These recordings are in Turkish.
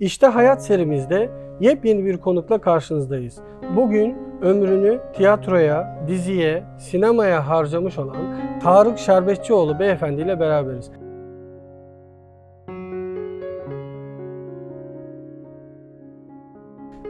İşte Hayat serimizde yepyeni bir konukla karşınızdayız. Bugün ömrünü tiyatroya, diziye, sinemaya harcamış olan Tarık Şerbetçioğlu beyefendi ile beraberiz.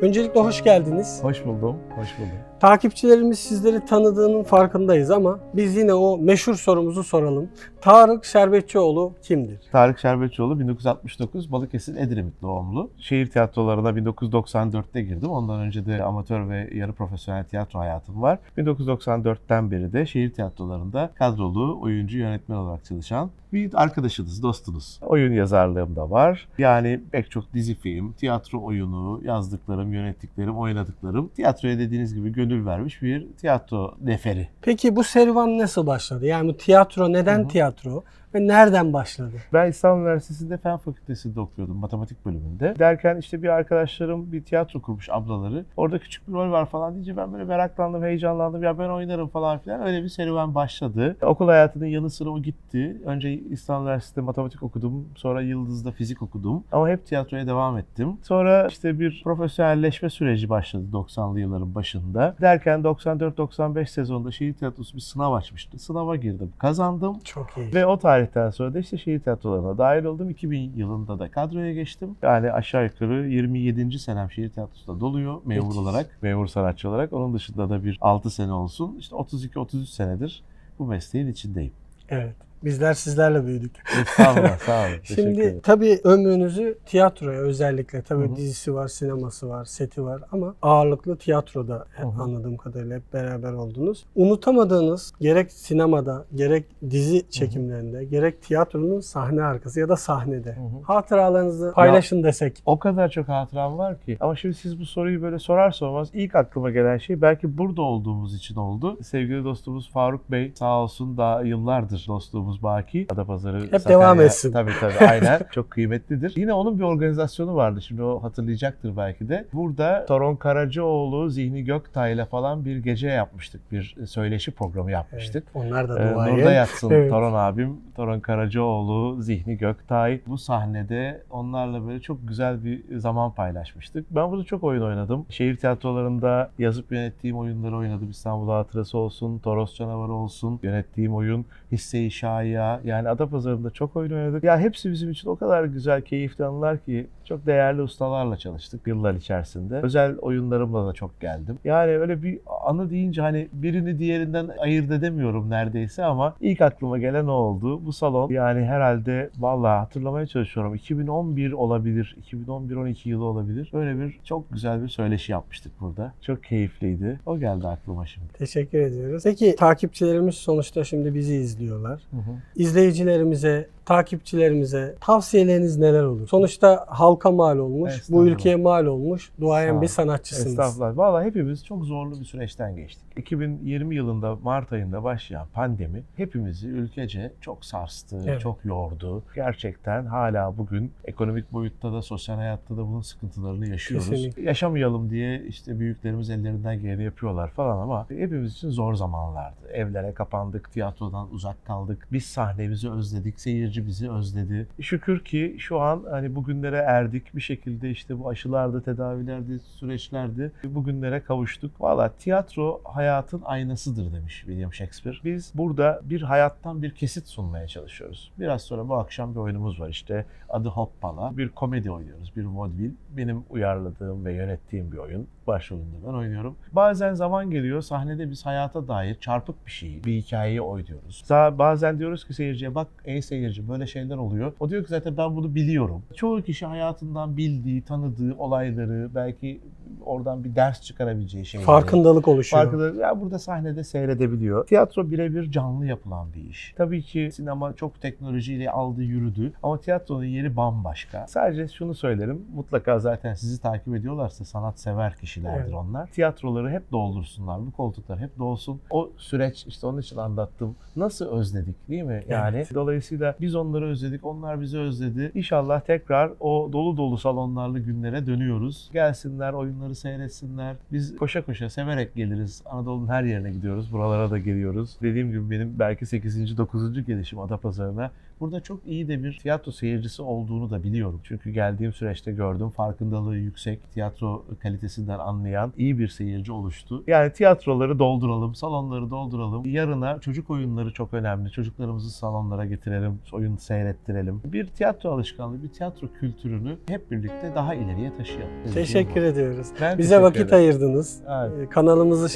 Öncelikle hoş geldiniz. Hoş buldum, hoş buldum. Takipçilerimiz sizleri tanıdığının farkındayız ama biz yine o meşhur sorumuzu soralım. Tarık Şerbetçioğlu kimdir? Tarık Şerbetçioğlu 1969 Balıkesir Edremit doğumlu. Şehir tiyatrolarına 1994'te girdim. Ondan önce de amatör ve yarı profesyonel tiyatro hayatım var. 1994'ten beri de şehir tiyatrolarında kadrolu oyuncu yönetmen olarak çalışan bir arkadaşınız, dostunuz. Oyun yazarlığım da var. Yani pek çok dizi film, tiyatro oyunu, yazdıklarım, yönettiklerim, oynadıklarım. Tiyatroya dediğiniz gibi gönül vermiş bir tiyatro neferi. Peki bu serüven nasıl başladı? Yani bu tiyatro neden Hı hı. tiyatro ve nereden başladı? Ben İstanbul Üniversitesi'nde Fen Fakültesi'nde okuyordum matematik bölümünde. Derken işte bir arkadaşlarım bir tiyatro kurmuş ablaları. Orada küçük bir rol var falan deyince ben böyle meraklandım, heyecanlandım. Ya ben oynarım falan filan. Öyle bir serüven başladı. Okul hayatının yanı sıra o gitti. Önce İstanbul Üniversitesi'nde matematik okudum. Sonra Yıldız'da fizik okudum. Ama hep tiyatroya devam ettim. Sonra işte bir profesyonelleşme süreci başladı 90'lı yılların başında. Derken 94-95 sezonunda şehir tiyatrosu bir sınav açmıştı. Sınava girdim. Kazandım. Çok iyi. Ve o tarihten sonra da işte şehir tiyatrolarına dahil oldum. 2000 yılında da kadroya geçtim. Yani aşağı yukarı 27. senem şehir tiyatrosunda doluyor memur olarak, memur sanatçı olarak. Onun dışında da bir 6 sene olsun. İşte 32-33 senedir bu mesleğin içindeyim. Evet. Bizler sizlerle büyüdük. Estağfurullah, sağ olun. Şimdi tabii ömrünüzü tiyatroya özellikle tabii Hı hı. dizisi var, sineması var, seti var ama ağırlıklı tiyatroda Hı hı. anladığım kadarıyla hep beraber oldunuz. Unutamadığınız gerek sinemada, gerek dizi çekimlerinde, gerek tiyatronun sahne arkası ya da sahnede Hı hı. hatıralarınızı paylaşın desek. O kadar çok hatıram var ki. Ama şimdi siz bu soruyu böyle sorar sormaz ilk aklıma gelen şey belki burada olduğumuz için oldu. Sevgili dostumuz Faruk Bey sağ olsun daha yıllardır dostluğumuz baki. Adapazarı Hep devam etsin. Tabii tabii aynen. çok kıymetlidir. Yine onun bir organizasyonu vardı. Şimdi o hatırlayacaktır belki de. Burada Toron Karacaoğlu, Zihni Göktay'la falan bir gece yapmıştık. Bir söyleşi programı yapmıştık. Onlar da Ee, duayı. Nurda yatsın Evet. Toron abim, Toron Karacaoğlu, Zihni Göktay. Bu sahnede onlarla böyle çok güzel bir zaman paylaşmıştık. Ben burada çok oyun oynadım. Şehir tiyatrolarında yazıp yönettiğim oyunları oynadım. İstanbul Hatırası olsun, Toros Canavarı olsun, yönettiğim oyun Hisse-i Şaya. Yani Adapazarı'nda çok oyun oynadık. Ya hepsi bizim için o kadar güzel, keyifli anılar ki çok değerli ustalarla çalıştık yıllar içerisinde. Özel oyunlarımla da çok geldim. Yani öyle bir anı deyince hani birini diğerinden ayırt edemiyorum neredeyse ama ilk aklıma gelen o oldu. Bu salon yani herhalde vallahi hatırlamaya çalışıyorum. 2011 olabilir, 2011-12 yılı olabilir. Böyle bir çok güzel bir söyleşi yapmıştık burada. Çok keyifliydi. O geldi aklıma şimdi. Teşekkür ediyoruz. Peki takipçilerimiz sonuçta şimdi bizi izliyorlar. Hı hı. İzleyicilerimize, takipçilerimize tavsiyeleriniz neler olur? Sonuçta halka mal olmuş, bu ülkeye mal olmuş, duayen bir sanatçısınız. Estağfurullah. Vallahi hepimiz çok zorlu bir süreçten geçtik. 2020 yılında Mart ayında başlayan pandemi hepimizi ülkece çok sarstı, Evet. çok yordu. Gerçekten hala bugün ekonomik boyutta da sosyal hayatta da bunun sıkıntılarını yaşıyoruz. Kesinlikle. Yaşamayalım diye işte büyüklerimiz ellerinden geleni yapıyorlar falan ama hepimiz için zor zamanlardı. Evlere kapandık, tiyatrodan uzak kaldık. Biz sahnemizi özledik, seyirci bizi özledi. Şükür ki şu an hani bugünlere erdik. Bir şekilde işte bu aşılardı, tedavilerdi, süreçlerdi. Bugünlere kavuştuk. Valla tiyatro hayatın aynasıdır demiş William Shakespeare. Biz burada bir hayattan bir kesit sunmaya çalışıyoruz. Biraz sonra bu akşam bir oyunumuz var işte adı Hoppala. Bir komedi oynuyoruz, bir vaudeville. Benim uyarladığım ve yönettiğim bir oyun. Başrolünde ben oynuyorum. Bazen zaman geliyor sahnede biz hayata dair çarpık bir şeyi, bir hikayeyi oynuyoruz. Za- Bazen diyoruz ki seyirciye bak ey seyirci böyle şeyler oluyor. O diyor ki zaten ben bunu biliyorum. Çoğu kişi hayatından bildiği, tanıdığı olayları belki oradan bir ders çıkarabileceği şeyleri. Farkındalık oluşuyor. Farkında ya burada sahnede seyredebiliyor. Tiyatro birebir canlı yapılan bir iş. Tabii ki sinema çok teknolojiyle aldı yürüdü ama tiyatronun yeri bambaşka. Sadece şunu söylerim. Mutlaka zaten sizi takip ediyorlarsa sanatsever kişilerdir Evet. onlar. Tiyatroları hep doldursunlar. Bu koltuklar hep dolsun. O süreç işte onun için anlattım. Nasıl özledik değil mi? Yani Evet. dolayısıyla biz onları özledik. Onlar bizi özledi. İnşallah tekrar o dolu dolu salonlarlı günlere dönüyoruz. Gelsinler, oyunları seyretsinler. Biz koşa koşa severek geliriz. Anadolu'nun her yerine gidiyoruz. Buralara da geliyoruz. Dediğim gibi benim belki 8. 9. gelişim Adapazarı'na burada çok iyi de bir tiyatro seyircisi olduğunu da biliyorum. Çünkü geldiğim süreçte gördüm farkındalığı yüksek, tiyatro kalitesinden anlayan iyi bir seyirci oluştu. Yani tiyatroları dolduralım, salonları dolduralım. Yarına çocuk oyunları çok önemli. Çocuklarımızı salonlara getirelim, oyun seyrettirelim. Bir tiyatro alışkanlığı, bir tiyatro kültürünü hep birlikte daha ileriye taşıyalım. Teşekkür ediyoruz. Ben Bize teşekkür vakit ederim. ayırdınız. Evet. Kanalımızı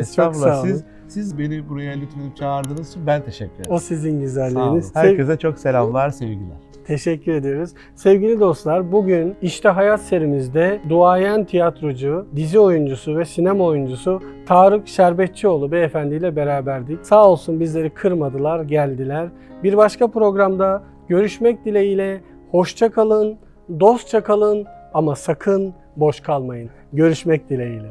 Estağfurullah. Çok sağ olun. Siz, siz beni buraya lütfedip çağırdığınız için ben teşekkür ederim. O sizin güzelliğiniz. Herkese çok selamlar, sevgiler. Teşekkür ediyoruz. Sevgili dostlar bugün İşte Hayat serimizde duayen tiyatrocu, dizi oyuncusu ve sinema oyuncusu Tarık Şerbetçioğlu beyefendi ile beraberdik. Sağ olsun bizleri kırmadılar, geldiler. Bir başka programda görüşmek dileğiyle hoşça kalın, dostça kalın ama sakın boş kalmayın. Görüşmek dileğiyle.